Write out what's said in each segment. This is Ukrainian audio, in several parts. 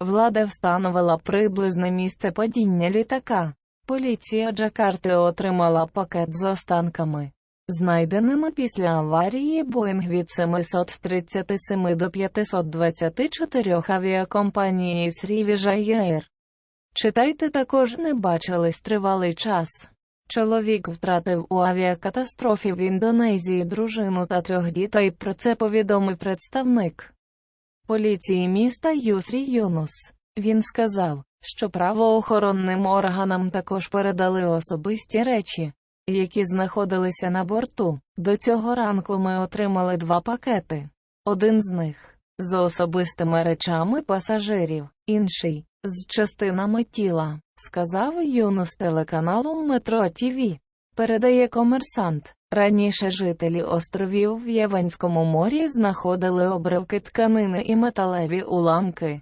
Влада встановила приблизне місце падіння літака. Поліція Джакарти отримала пакет з останками, знайденими після аварії Боїнг від 737 до 524 авіакомпанії Срівіжа Air. Читайте також не бачились тривалий час. Чоловік втратив у авіакатастрофі в Індонезії дружину та трьох дітей. Про це повідомив представник поліції міста Юсрі Юнус. Він сказав, що правоохоронним органам також передали особисті речі, які знаходилися на борту. До цього ранку ми отримали два пакети. Один з них з особистими речами пасажирів, інший з частинами тіла, сказав Юнус телеканалу Метро ТІВІ. Передає комерсант. Раніше жителі островів в Яванському морі знаходили обривки тканини і металеві уламки.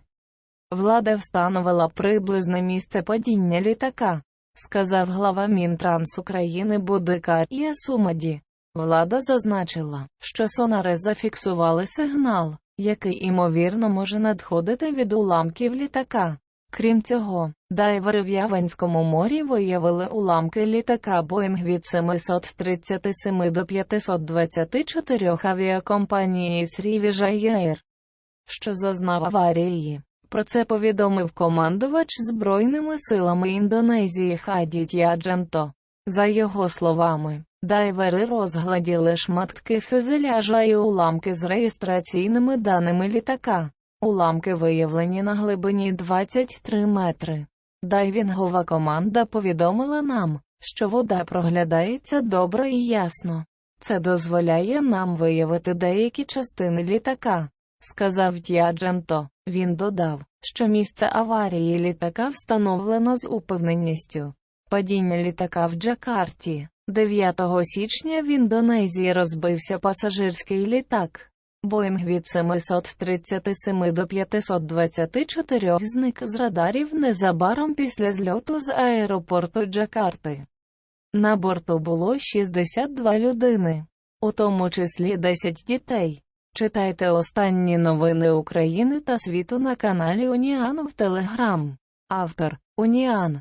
Влада встановила приблизне місце падіння літака, сказав глава Мінтранс України Будика Ясумаді. Влада зазначила, що сонари зафіксували сигнал, який імовірно може надходити від уламків літака. Крім цього, дайвери в Яванському морі виявили уламки літака Боїнг від 737 до 524 авіакомпанії Срівіжа Air, що зазнав аварії. Про це повідомив командувач Збройними силами Індонезії Хадітя Джемто. За його словами, дайвери розгладіли шматки фюзеляжа і уламки з реєстраційними даними літака. Уламки виявлені на глибині 23 метри. Дайвінгова команда повідомила нам, що вода проглядається добре і ясно. Це дозволяє нам виявити деякі частини літака, сказав Д'яджемто. Він додав, що місце аварії літака встановлено з упевненістю. Падіння літака в Джакарті. 9 січня в Індонезії розбився пасажирський літак. Боїнг від 737 до 524 зник з радарів незабаром після зльоту з аеропорту Джакарти. На борту було 62 людини, у тому числі 10 дітей. Читайте останні новини України та світу на каналі Уніан в Телеграм. Автор Уніан.